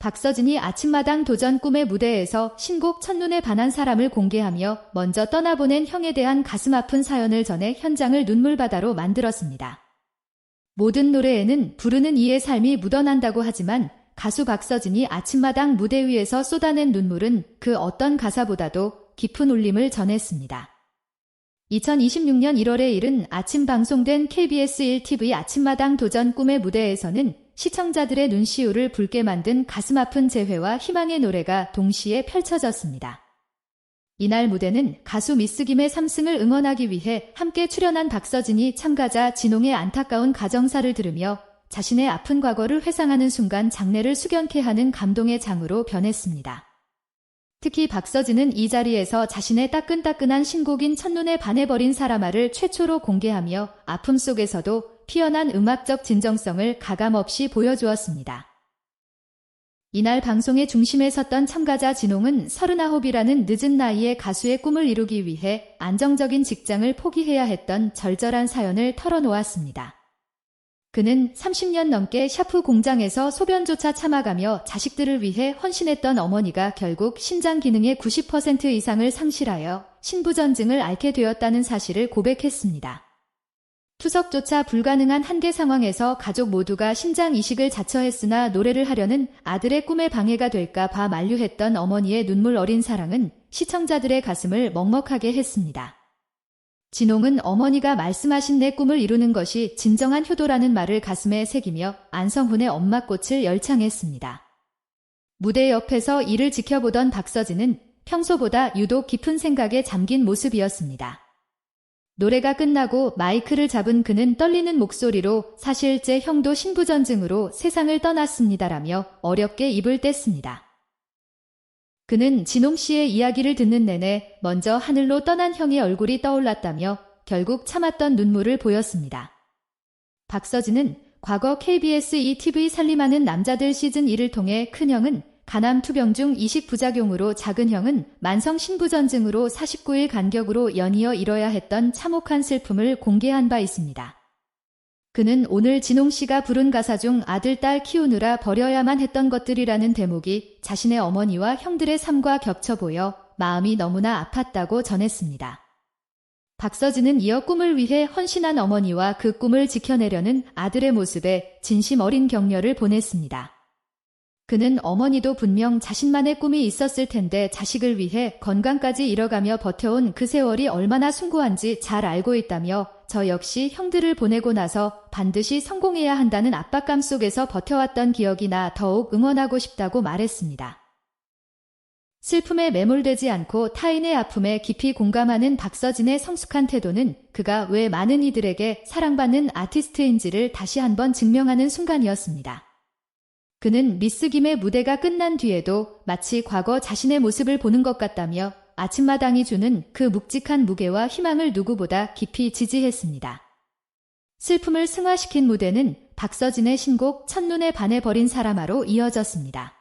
박서진이 아침마당 도전 꿈의 무대에서 신곡 첫눈에 반한 사람을 공개하며 먼저 떠나보낸 형에 대한 가슴 아픈 사연을 전해 현장을 눈물바다로 만들었습니다. 모든 노래에는 부르는 이의 삶이 묻어난다고 하지만 가수 박서진이 아침마당 무대 위에서 쏟아낸 눈물은 그 어떤 가사보다도 깊은 울림을 전했습니다. 2026년 1월에 이른 아침 방송된 KBS 1TV 아침마당 도전 꿈의 무대에서는 시청자들의 눈시울을 붉게 만든 가슴 아픈 재회와 희망의 노래가 동시에 펼쳐졌습니다. 이날 무대는 가수 미스김의 3승을 응원하기 위해 함께 출연한 박서진이 참가자 진홍의 안타까운 가정사를 들으며 자신의 아픈 과거를 회상하는 순간 장례를 숙연케 하는 감동의 장으로 변했습니다. 특히 박서진은 이 자리에서 자신의 따끈따끈한 신곡인 첫눈에 반해버린 사람아를 최초로 공개하며 아픔 속에서도 피어난 음악적 진정성을 가감없이 보여주었습니다. 이날 방송의 중심에 섰던 참가자 진홍은 39이라는 늦은 나이에 가수의 꿈을 이루기 위해 안정적인 직장을 포기해야 했던 절절한 사연을 털어놓았습니다. 그는 30년 넘게 샤프 공장에서 소변조차 참아가며 자식들을 위해 헌신했던 어머니가 결국 신장 기능의 90% 이상을 상실하여 신부전증을 앓게 되었다는 사실을 고백했습니다. 투석조차 불가능한 한계 상황에서 가족 모두가 신장 이식을 자처했으나 노래를 하려는 아들의 꿈에 방해가 될까 봐 만류했던 어머니의 눈물 어린 사랑은 시청자들의 가슴을 먹먹하게 했습니다. 진홍은 어머니가 말씀하신 내 꿈을 이루는 것이 진정한 효도라는 말을 가슴에 새기며 안성훈의 엄마꽃을 열창했습니다. 무대 옆에서 이를 지켜보던 박서진은 평소보다 유독 깊은 생각에 잠긴 모습이었습니다. 노래가 끝나고 마이크를 잡은 그는 떨리는 목소리로 사실 제 형도 신부전증으로 세상을 떠났습니다라며 어렵게 입을 뗐습니다. 그는 진홍 씨의 이야기를 듣는 내내 먼저 하늘로 떠난 형의 얼굴이 떠올랐다며 결국 참았던 눈물을 보였습니다. 박서진은 과거 KBS ETV 살림하는 남자들 시즌 1을 통해 큰형은 간암 투병 중 이식 부작용으로 작은 형은 만성 신부전증으로 49일 간격으로 연이어 이뤄야 했던 참혹한 슬픔을 공개한 바 있습니다. 그는 오늘 진홍 씨가 부른 가사 중 아들, 딸 키우느라 버려야만 했던 것들이라는 대목이 자신의 어머니와 형들의 삶과 겹쳐 보여 마음이 너무나 아팠다고 전했습니다. 박서진은 이어 꿈을 위해 헌신한 어머니와 그 꿈을 지켜내려는 아들의 모습에 진심 어린 격려를 보냈습니다. 그는 어머니도 분명 자신만의 꿈이 있었을 텐데 자식을 위해 건강까지 잃어가며 버텨온 그 세월이 얼마나 숭고한지 잘 알고 있다며 저 역시 형들을 보내고 나서 반드시 성공해야 한다는 압박감 속에서 버텨왔던 기억이 나 더욱 응원하고 싶다고 말했습니다. 슬픔에 매몰되지 않고 타인의 아픔에 깊이 공감하는 박서진의 성숙한 태도는 그가 왜 많은 이들에게 사랑받는 아티스트인지를 다시 한번 증명하는 순간이었습니다. 그는 미스 김의 무대가 끝난 뒤에도 마치 과거 자신의 모습을 보는 것 같다며 아침마당이 주는 그 묵직한 무게와 희망을 누구보다 깊이 지지했습니다. 슬픔을 승화시킨 무대는 박서진의 신곡 첫눈에 반해 버린 사람아로 이어졌습니다.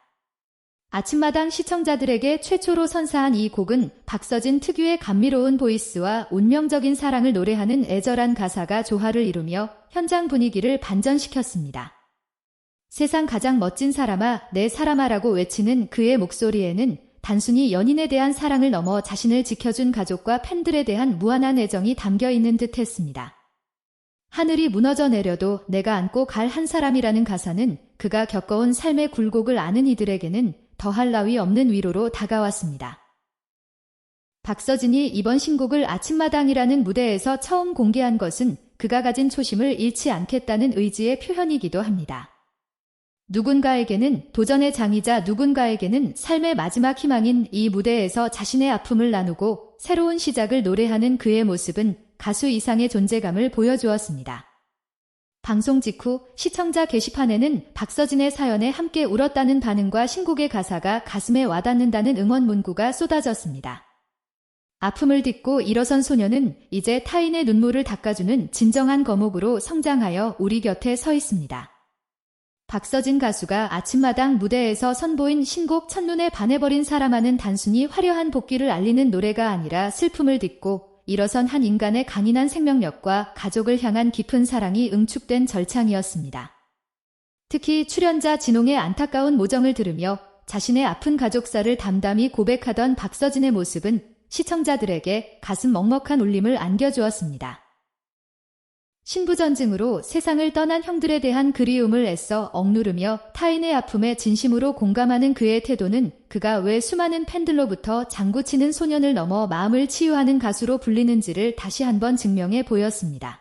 아침마당 시청자들에게 최초로 선사한 이 곡은 박서진 특유의 감미로운 보이스와 운명적인 사랑을 노래하는 애절한 가사가 조화를 이루며 현장 분위기를 반전시켰습니다. 세상 가장 멋진 사람아, 내 사람아라고 외치는 그의 목소리에는 단순히 연인에 대한 사랑을 넘어 자신을 지켜준 가족과 팬들에 대한 무한한 애정이 담겨 있는 듯 했습니다. 하늘이 무너져 내려도 내가 안고 갈 한 사람이라는 가사는 그가 겪어온 삶의 굴곡을 아는 이들에게는 더할 나위 없는 위로로 다가왔습니다. 박서진이 이번 신곡을 아침마당이라는 무대에서 처음 공개한 것은 그가 가진 초심을 잃지 않겠다는 의지의 표현이기도 합니다. 누군가에게는 도전의 장이자 누군가에게는 삶의 마지막 희망인 이 무대에서 자신의 아픔을 나누고 새로운 시작을 노래하는 그의 모습은 가수 이상의 존재감을 보여주었습니다. 방송 직후 시청자 게시판에는 박서진의 사연에 함께 울었다는 반응과 신곡의 가사가 가슴에 와닿는다는 응원 문구가 쏟아졌습니다. 아픔을 딛고 일어선 소녀는 이제 타인의 눈물을 닦아주는 진정한 거목으로 성장하여 우리 곁에 서 있습니다. 박서진 가수가 아침마당 무대에서 선보인 신곡 첫눈에 반해버린 사람하는 단순히 화려한 복귀를 알리는 노래가 아니라 슬픔을 딛고 일어선 한 인간의 강인한 생명력과 가족을 향한 깊은 사랑이 응축된 절창이었습니다. 특히 출연자 진홍의 안타까운 모정을 들으며 자신의 아픈 가족사를 담담히 고백하던 박서진의 모습은 시청자들에게 가슴 먹먹한 울림을 안겨주었습니다. 신부전증으로 세상을 떠난 형들에 대한 그리움을 애써 억누르며 타인의 아픔에 진심으로 공감하는 그의 태도는 그가 왜 수많은 팬들로부터 장구치는 소년을 넘어 마음을 치유하는 가수로 불리는지를 다시 한번 증명해 보였습니다.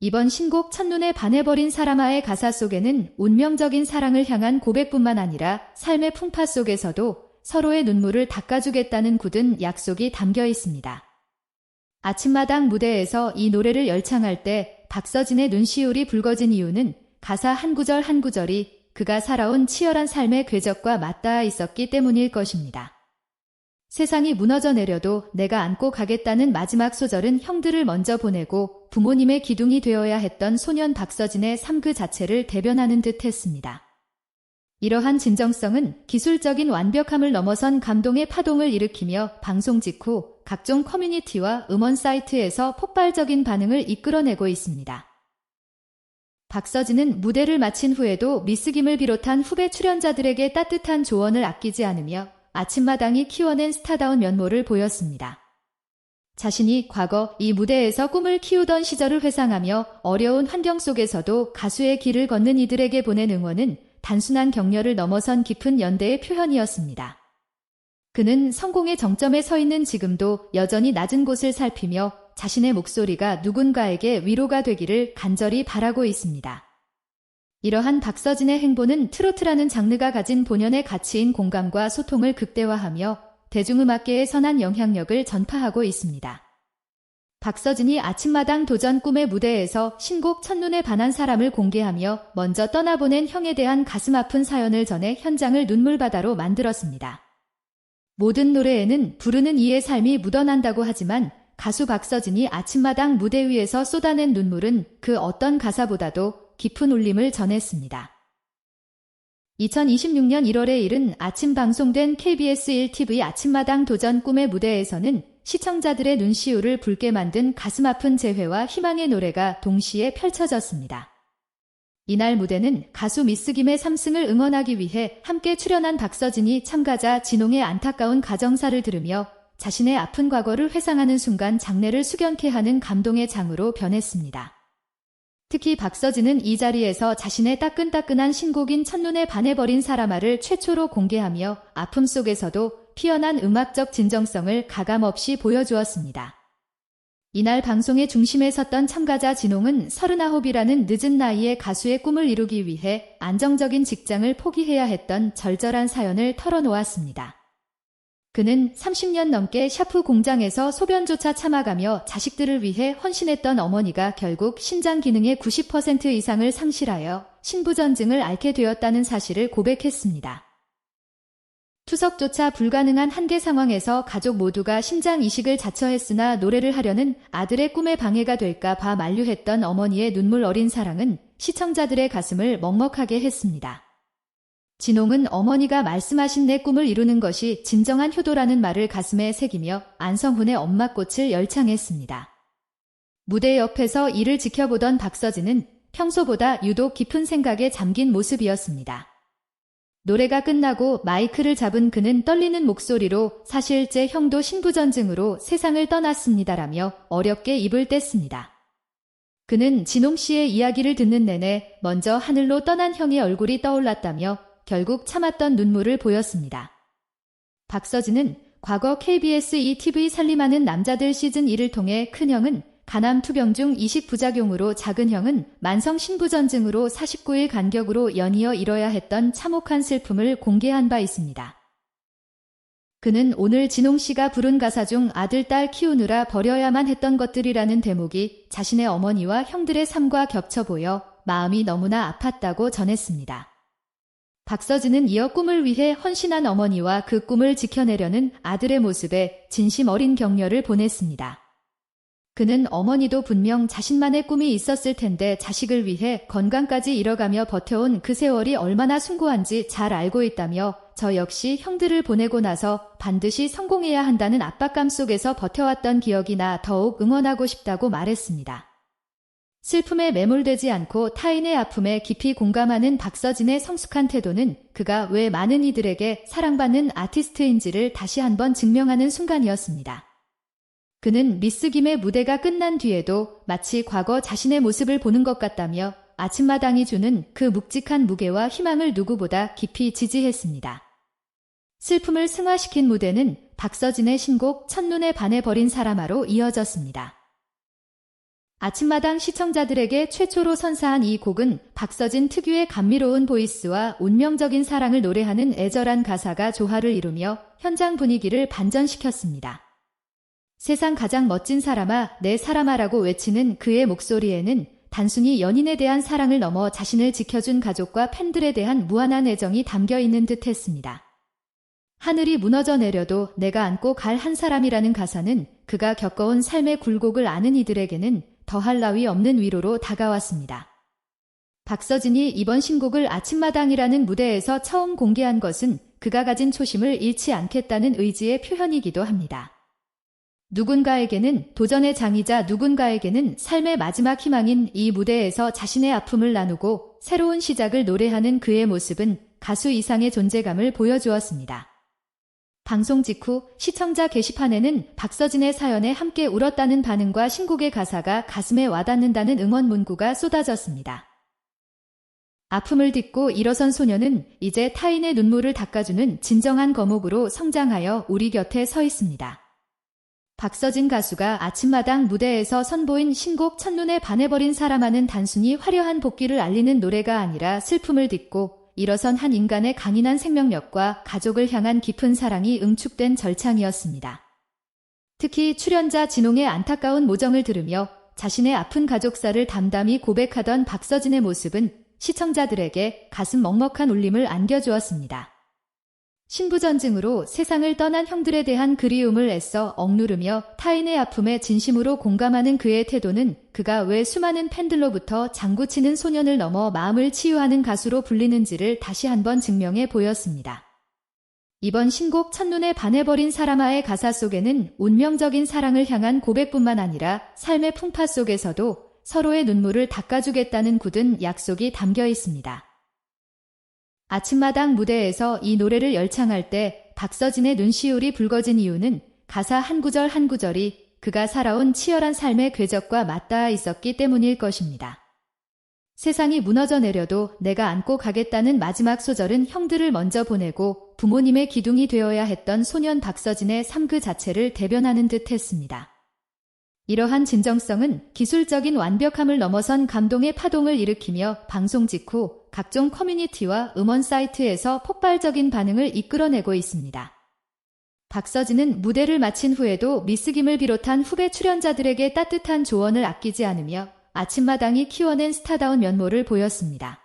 이번 신곡 첫눈에 반해버린 사람아의 가사 속에는 운명적인 사랑을 향한 고백뿐만 아니라 삶의 풍파 속에서도 서로의 눈물을 닦아주겠다는 굳은 약속이 담겨 있습니다. 아침마당 무대에서 이 노래를 열창할 때 박서진의 눈시울이 붉어진 이유는 가사 한 구절 한 구절이 그가 살아온 치열한 삶의 궤적과 맞닿아 있었기 때문일 것입니다. 세상이 무너져 내려도 내가 안고 가겠다는 마지막 소절은 형들을 먼저 보내고 부모님의 기둥이 되어야 했던 소년 박서진의 삶 그 자체를 대변하는 듯 했습니다. 이러한 진정성은 기술적인 완벽함을 넘어선 감동의 파동을 일으키며 방송 직후 각종 커뮤니티와 음원 사이트에서 폭발적인 반응을 이끌어내고 있습니다. 박서진은 무대를 마친 후에도 미스김을 비롯한 후배 출연자들에게 따뜻한 조언을 아끼지 않으며 아침마당이 키워낸 스타다운 면모를 보였습니다. 자신이 과거 이 무대에서 꿈을 키우던 시절을 회상하며 어려운 환경 속에서도 가수의 길을 걷는 이들에게 보낸 응원은 단순한 격려를 넘어선 깊은 연대의 표현이었습니다. 그는 성공의 정점에 서 있는 지금도 여전히 낮은 곳을 살피며 자신의 목소리가 누군가에게 위로가 되기를 간절히 바라고 있습니다. 이러한 박서진의 행보는 트로트라는 장르가 가진 본연의 가치인 공감과 소통을 극대화하며 대중음악계에 선한 영향력을 전파하고 있습니다. 박서진이 아침마당 도전 꿈의 무대에서 신곡 첫눈에 반한 사람을 공개하며 먼저 떠나보낸 형에 대한 가슴 아픈 사연을 전해 현장을 눈물바다로 만들었습니다. 모든 노래에는 부르는 이의 삶이 묻어난다고 하지만 가수 박서진이 아침마당 무대 위에서 쏟아낸 눈물은 그 어떤 가사보다도 깊은 울림을 전했습니다. 2026년 1월에 이른 아침 방송된 KBS 1TV 아침마당 도전 꿈의 무대에서는 시청자들의 눈시울을 붉게 만든 가슴 아픈 재회와 희망의 노래가 동시에 펼쳐졌습니다. 이날 무대는 가수 미스김의 3승을 응원하기 위해 함께 출연한 박서진이 참가자 진홍의 안타까운 가정사를 들으며 자신의 아픈 과거를 회상하는 순간 장례를 숙연케 하는 감동의 장으로 변했습니다. 특히 박서진은 이 자리에서 자신의 따끈따끈한 신곡인 첫눈에 반해버린 사람아를 최초로 공개하며 아픔 속에서도 피어난 음악적 진정성을 가감없이 보여주었습니다. 이날 방송의 중심에 섰던 참가자 진홍은 39이라는 늦은 나이에 가수의 꿈을 이루기 위해 안정적인 직장을 포기해야 했던 절절한 사연을 털어놓았습니다. 그는 30년 넘게 샤프 공장에서 소변조차 참아가며 자식들을 위해 헌신했던 어머니가 결국 신장 기능의 90% 이상을 상실하여 신부전증을 앓게 되었다는 사실을 고백했습니다. 투석조차 불가능한 한계 상황에서 가족 모두가 심장 이식을 자처했으나 노래를 하려는 아들의 꿈에 방해가 될까 봐 만류했던 어머니의 눈물 어린 사랑은 시청자들의 가슴을 먹먹하게 했습니다. 진홍은 어머니가 말씀하신 내 꿈을 이루는 것이 진정한 효도라는 말을 가슴에 새기며 안성훈의 엄마꽃을 열창했습니다. 무대 옆에서 이를 지켜보던 박서진은 평소보다 유독 깊은 생각에 잠긴 모습이었습니다. 노래가 끝나고 마이크를 잡은 그는 떨리는 목소리로 사실 제 형도 신부전증으로 세상을 떠났습니다라며 어렵게 입을 뗐습니다. 그는 진홍 씨의 이야기를 듣는 내내 먼저 하늘로 떠난 형의 얼굴이 떠올랐다며 결국 참았던 눈물을 보였습니다. 박서진은 과거 KBS ETV 살림하는 남자들 시즌 1을 통해 큰형은 간암 투병 중 이식 부작용으로 작은 형은 만성 신부전증으로 49일 간격으로 연이어 잃어야 했던 참혹한 슬픔을 공개한 바 있습니다. 그는 오늘 진홍 씨가 부른 가사 중 아들, 딸 키우느라 버려야만 했던 것들이라는 대목이 자신의 어머니와 형들의 삶과 겹쳐 보여 마음이 너무나 아팠다고 전했습니다. 박서진은 이어 꿈을 위해 헌신한 어머니와 그 꿈을 지켜내려는 아들의 모습에 진심 어린 격려를 보냈습니다. 그는 어머니도 분명 자신만의 꿈이 있었을 텐데 자식을 위해 건강까지 잃어가며 버텨온 그 세월이 얼마나 숭고한지 잘 알고 있다며 저 역시 형들을 보내고 나서 반드시 성공해야 한다는 압박감 속에서 버텨왔던 기억이 나 더욱 응원하고 싶다고 말했습니다. 슬픔에 매몰되지 않고 타인의 아픔에 깊이 공감하는 박서진의 성숙한 태도는 그가 왜 많은 이들에게 사랑받는 아티스트인지를 다시 한번 증명하는 순간이었습니다. 그는 미스 김의 무대가 끝난 뒤에도 마치 과거 자신의 모습을 보는 것 같다며 아침마당이 주는 그 묵직한 무게와 희망을 누구보다 깊이 지지했습니다. 슬픔을 승화시킨 무대는 박서진의 신곡 첫눈에 반해 버린 사람아로 이어졌습니다. 아침마당 시청자들에게 최초로 선사한 이 곡은 박서진 특유의 감미로운 보이스와 운명적인 사랑을 노래하는 애절한 가사가 조화를 이루며 현장 분위기를 반전시켰습니다. 세상 가장 멋진 사람아, 내 사람아라고 외치는 그의 목소리에는 단순히 연인에 대한 사랑을 넘어 자신을 지켜준 가족과 팬들에 대한 무한한 애정이 담겨 있는 듯 했습니다. 하늘이 무너져 내려도 내가 안고 갈 한 사람이라는 가사는 그가 겪어온 삶의 굴곡을 아는 이들에게는 더할 나위 없는 위로로 다가왔습니다. 박서진이 이번 신곡을 아침마당이라는 무대에서 처음 공개한 것은 그가 가진 초심을 잃지 않겠다는 의지의 표현이기도 합니다. 누군가에게는 도전의 장이자 누군가에게는 삶의 마지막 희망인 이 무대에서 자신의 아픔을 나누고 새로운 시작을 노래하는 그의 모습은 가수 이상의 존재감을 보여주었습니다. 방송 직후 시청자 게시판에는 박서진의 사연에 함께 울었다는 반응과 신곡의 가사가 가슴에 와닿는다는 응원 문구가 쏟아졌습니다. 아픔을 딛고 일어선 소녀는 이제 타인의 눈물을 닦아주는 진정한 거목으로 성장하여 우리 곁에 서 있습니다. 박서진 가수가 아침마당 무대에서 선보인 신곡 첫눈에 반해버린 사람아는 단순히 화려한 복귀를 알리는 노래가 아니라 슬픔을 딛고 일어선 한 인간의 강인한 생명력과 가족을 향한 깊은 사랑이 응축된 절창이었습니다. 특히 출연자 진홍의 안타까운 모정을 들으며 자신의 아픈 가족사를 담담히 고백하던 박서진의 모습은 시청자들에게 가슴 먹먹한 울림을 안겨주었습니다. 신부전증으로 세상을 떠난 형들에 대한 그리움을 애써 억누르며 타인의 아픔에 진심으로 공감하는 그의 태도는 그가 왜 수많은 팬들로부터 장구치는 소년을 넘어 마음을 치유하는 가수로 불리는지를 다시 한번 증명해 보였습니다. 이번 신곡 첫눈에 반해버린 사람아의 가사 속에는 운명적인 사랑을 향한 고백뿐만 아니라 삶의 풍파 속에서도 서로의 눈물을 닦아주겠다는 굳은 약속이 담겨 있습니다. 아침마당 무대에서 이 노래를 열창할 때 박서진의 눈시울이 붉어진 이유는 가사 한 구절 한 구절이 그가 살아온 치열한 삶의 궤적과 맞닿아 있었기 때문일 것입니다. 세상이 무너져 내려도 내가 안고 가겠다는 마지막 소절은 형들을 먼저 보내고 부모님의 기둥이 되어야 했던 소년 박서진의 삶 그 자체를 대변하는 듯 했습니다. 이러한 진정성은 기술적인 완벽함을 넘어선 감동의 파동을 일으키며 방송 직후 각종 커뮤니티와 음원 사이트에서 폭발적인 반응을 이끌어내고 있습니다. 박서진은 무대를 마친 후에도 미스김을 비롯한 후배 출연자들에게 따뜻한 조언을 아끼지 않으며 아침마당이 키워낸 스타다운 면모를 보였습니다.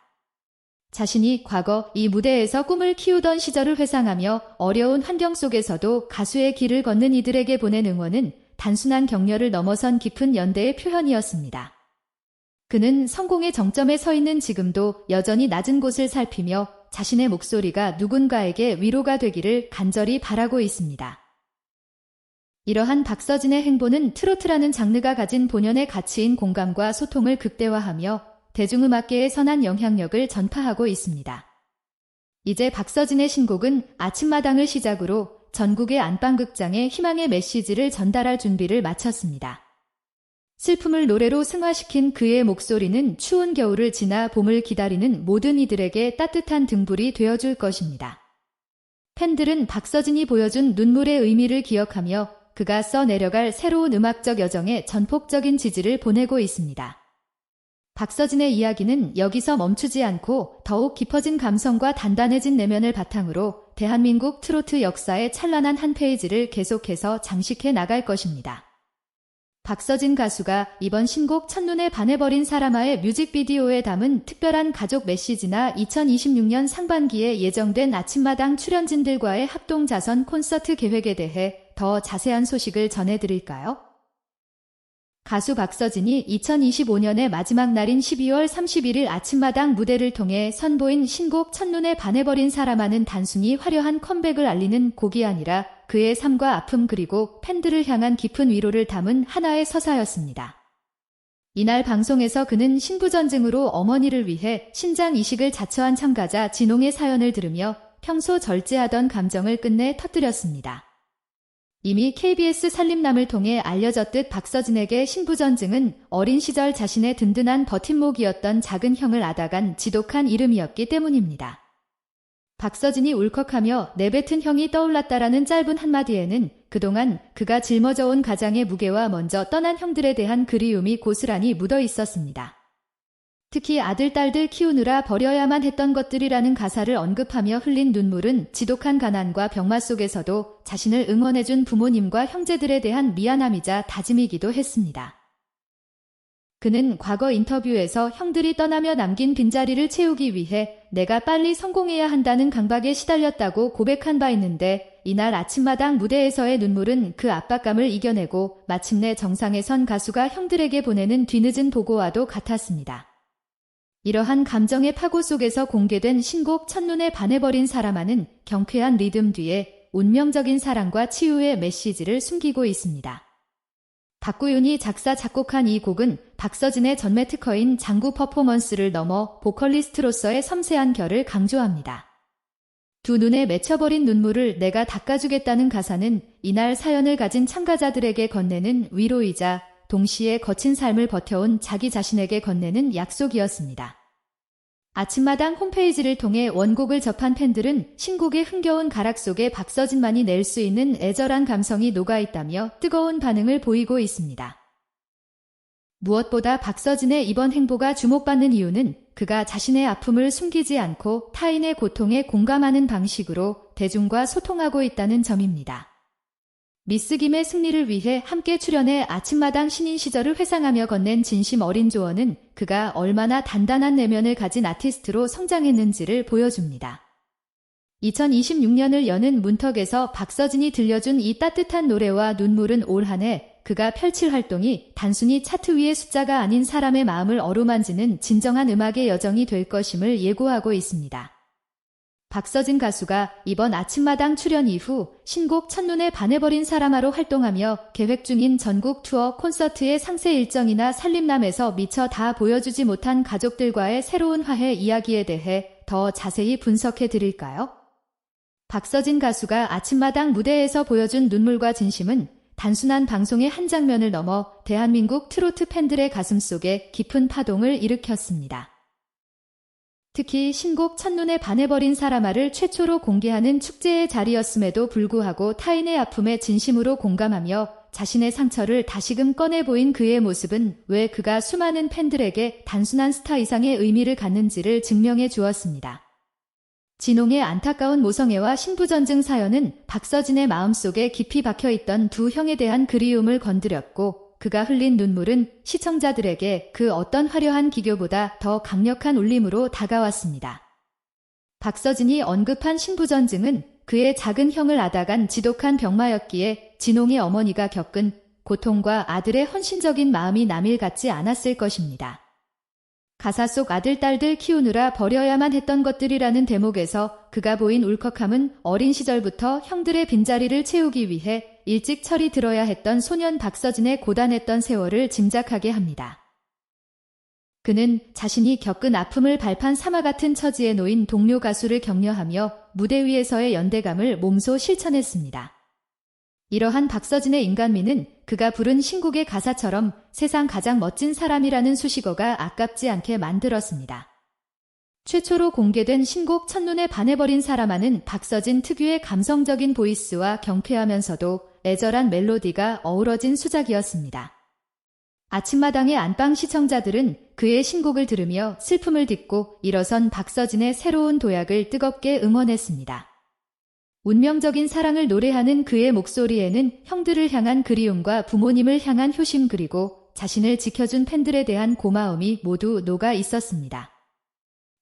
자신이 과거 이 무대에서 꿈을 키우던 시절을 회상하며 어려운 환경 속에서도 가수의 길을 걷는 이들에게 보낸 응원은 단순한 격려를 넘어선 깊은 연대의 표현이었습니다. 그는 성공의 정점에 서 있는 지금도 여전히 낮은 곳을 살피며 자신의 목소리가 누군가에게 위로가 되기를 간절히 바라고 있습니다. 이러한 박서진의 행보는 트로트라는 장르가 가진 본연의 가치인 공감과 소통을 극대화하며 대중음악계에 선한 영향력을 전파하고 있습니다. 이제 박서진의 신곡은 아침마당을 시작으로 전국의 안방극장에 희망의 메시지를 전달할 준비를 마쳤습니다. 슬픔을 노래로 승화시킨 그의 목소리는 추운 겨울을 지나 봄을 기다리는 모든 이들에게 따뜻한 등불이 되어줄 것입니다. 팬들은 박서진이 보여준 눈물의 의미를 기억하며 그가 써 내려갈 새로운 음악적 여정에 전폭적인 지지를 보내고 있습니다. 박서진의 이야기는 여기서 멈추지 않고 더욱 깊어진 감성과 단단해진 내면을 바탕으로 대한민국 트로트 역사의 찬란한 한 페이지를 계속해서 장식해 나갈 것입니다. 박서진 가수가 이번 신곡 첫눈에 반해버린 사람아의 뮤직비디오에 담은 특별한 가족 메시지나 2026년 상반기에 예정된 아침마당 출연진들과의 합동 자선 콘서트 계획에 대해 더 자세한 소식을 전해드릴까요? 가수 박서진이 2025년의 마지막 날인 12월 31일 아침마당 무대를 통해 선보인 신곡 첫눈에 반해버린 사람아는 단순히 화려한 컴백을 알리는 곡이 아니라 그의 삶과 아픔 그리고 팬들을 향한 깊은 위로를 담은 하나의 서사였습니다. 이날 방송에서 그는 신부전증으로 어머니를 위해 신장 이식을 자처한 참가자 진홍의 사연을 들으며 평소 절제하던 감정을 끝내 터뜨렸습니다. 이미 KBS 살림남을 통해 알려졌듯 박서진에게 신부전증은 어린 시절 자신의 든든한 버팀목이었던 작은 형을 아다간 지독한 이름이었기 때문입니다. 박서진이 울컥하며 내뱉은 형이 떠올랐다라는 짧은 한마디에는 그동안 그가 짊어져온 가장의 무게와 먼저 떠난 형들에 대한 그리움이 고스란히 묻어 있었습니다. 특히 아들, 딸들 키우느라 버려야만 했던 것들이라는 가사를 언급하며 흘린 눈물은 지독한 가난과 병마 속에서도 자신을 응원해준 부모님과 형제들에 대한 미안함이자 다짐이기도 했습니다. 그는 과거 인터뷰에서 형들이 떠나며 남긴 빈자리를 채우기 위해 내가 빨리 성공해야 한다는 강박에 시달렸다고 고백한 바 있는데 이날 아침마당 무대에서의 눈물은 그 압박감을 이겨내고 마침내 정상에 선 가수가 형들에게 보내는 뒤늦은 보고와도 같았습니다. 이러한 감정의 파고 속에서 공개된 신곡 첫눈에 반해버린 사람아는 경쾌한 리듬 뒤에 운명적인 사랑과 치유의 메시지를 숨기고 있습니다. 박구윤이 작사 작곡한 이 곡은 박서진의 전매 특허인 장구 퍼포먼스를 넘어 보컬리스트로서의 섬세한 결을 강조합니다. 두 눈에 맺혀버린 눈물을 내가 닦아주겠다는 가사는 이날 사연을 가진 참가자들에게 건네는 위로이자 동시에 거친 삶을 버텨온 자기 자신에게 건네는 약속이었습니다. 아침마당 홈페이지를 통해 원곡을 접한 팬들은 신곡의 흥겨운 가락 속에 박서진만이 낼 수 있는 애절한 감성이 녹아있다며 뜨거운 반응을 보이고 있습니다. 무엇보다 박서진의 이번 행보가 주목받는 이유는 그가 자신의 아픔을 숨기지 않고 타인의 고통에 공감하는 방식으로 대중과 소통하고 있다는 점입니다. 미스 김의 승리를 위해 함께 출연해 아침마당 신인 시절을 회상하며 건넨 진심 어린 조언은 그가 얼마나 단단한 내면을 가진 아티스트로 성장했는지를 보여줍니다. 2026년을 여는 문턱에서 박서진이 들려준 이 따뜻한 노래와 눈물은 올 한해 그가 펼칠 활동이 단순히 차트 위의 숫자가 아닌 사람의 마음을 어루만지는 진정한 음악의 여정이 될 것임을 예고하고 있습니다. 박서진 가수가 이번 아침마당 출연 이후 신곡 첫눈에 반해버린 사람아로 활동하며 계획 중인 전국 투어 콘서트의 상세 일정이나 살림남에서 미처 다 보여주지 못한 가족들과의 새로운 화해 이야기에 대해 더 자세히 분석해 드릴까요? 박서진 가수가 아침마당 무대에서 보여준 눈물과 진심은 단순한 방송의 한 장면을 넘어 대한민국 트로트 팬들의 가슴 속에 깊은 파동을 일으켰습니다. 특히 신곡 첫눈에 반해버린 사람아를 최초로 공개하는 축제의 자리였음에도 불구하고 타인의 아픔에 진심으로 공감하며 자신의 상처를 다시금 꺼내 보인 그의 모습은 왜 그가 수많은 팬들에게 단순한 스타 이상의 의미를 갖는지를 증명해 주었습니다. 진홍의 안타까운 모성애와 신부전증 사연은 박서진의 마음속에 깊이 박혀있던 두 형에 대한 그리움을 건드렸고 그가 흘린 눈물은 시청자들에게 그 어떤 화려한 기교보다 더 강력한 울림으로 다가왔습니다. 박서진이 언급한 신부전증은 그의 작은 형을 아다간 지독한 병마였기에 진홍의 어머니가 겪은 고통과 아들의 헌신적인 마음이 남일 같지 않았을 것입니다. 가사 속 아들, 딸들 키우느라 버려야만 했던 것들이라는 대목에서 그가 보인 울컥함은 어린 시절부터 형들의 빈자리를 채우기 위해 일찍 철이 들어야 했던 소년 박서진의 고단했던 세월을 짐작하게 합니다. 그는 자신이 겪은 아픔을 발판 삼아 같은 처지에 놓인 동료 가수를 격려하며 무대 위에서의 연대감을 몸소 실천했습니다. 이러한 박서진의 인간미는 그가 부른 신곡의 가사처럼 세상 가장 멋진 사람이라는 수식어가 아깝지 않게 만들었습니다. 최초로 공개된 신곡 첫눈에 반해버린 사람아는 박서진 특유의 감성적인 보이스와 경쾌하면서도 애절한 멜로디가 어우러진 수작이었습니다. 아침마당의 안방 시청자들은 그의 신곡을 들으며 슬픔을 딛고 일어선 박서진의 새로운 도약을 뜨겁게 응원했습니다. 운명적인 사랑을 노래하는 그의 목소리에는 형들을 향한 그리움과 부모님을 향한 효심 그리고 자신을 지켜준 팬들에 대한 고마움이 모두 녹아 있었습니다.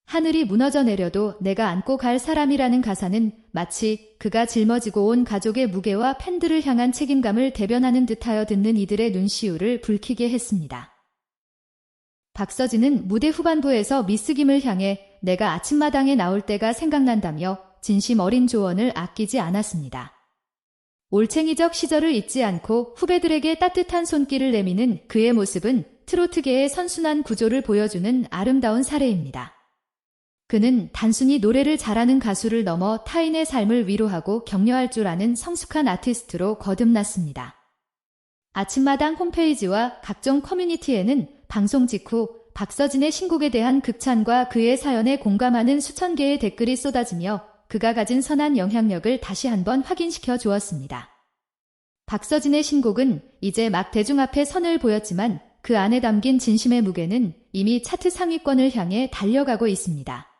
하늘이 무너져 내려도 내가 안고 갈 사람이라는 가사는 마치 그가 짊어지고 온 가족의 무게와 팬들을 향한 책임감을 대변하는 듯하여 듣는 이들의 눈시울을 붉히게 했습니다. 박서진은 무대 후반부에서 미스김을 향해 내가 아침마당에 나올 때가 생각난다며 진심 어린 조언을 아끼지 않았습니다. 올챙이적 시절을 잊지 않고 후배들에게 따뜻한 손길을 내미는 그의 모습은 트로트계의 선순환 구조를 보여주는 아름다운 사례입니다. 그는 단순히 노래를 잘하는 가수를 넘어 타인의 삶을 위로하고 격려할 줄 아는 성숙한 아티스트로 거듭났습니다. 아침마당 홈페이지와 각종 커뮤니티에는 방송 직후 박서진의 신곡에 대한 극찬과 그의 사연에 공감하는 수천 개의 댓글이 쏟아지며 그가 가진 선한 영향력을 다시 한번 확인시켜 주었습니다. 박서진의 신곡은 이제 막 대중 앞에 선을 보였지만 그 안에 담긴 진심의 무게는 이미 차트 상위권을 향해 달려가고 있습니다.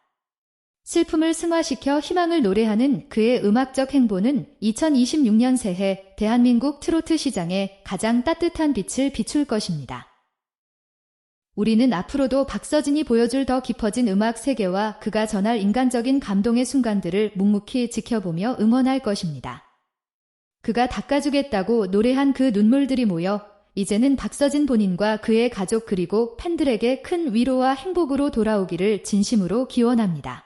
슬픔을 승화시켜 희망을 노래하는 그의 음악적 행보는 2026년 새해 대한민국 트로트 시장에 가장 따뜻한 빛을 비출 것입니다. 우리는 앞으로도 박서진이 보여줄 더 깊어진 음악 세계와 그가 전할 인간적인 감동의 순간들을 묵묵히 지켜보며 응원할 것입니다. 그가 닦아주겠다고 노래한 그 눈물들이 모여 이제는 박서진 본인과 그의 가족 그리고 팬들에게 큰 위로와 행복으로 돌아오기를 진심으로 기원합니다.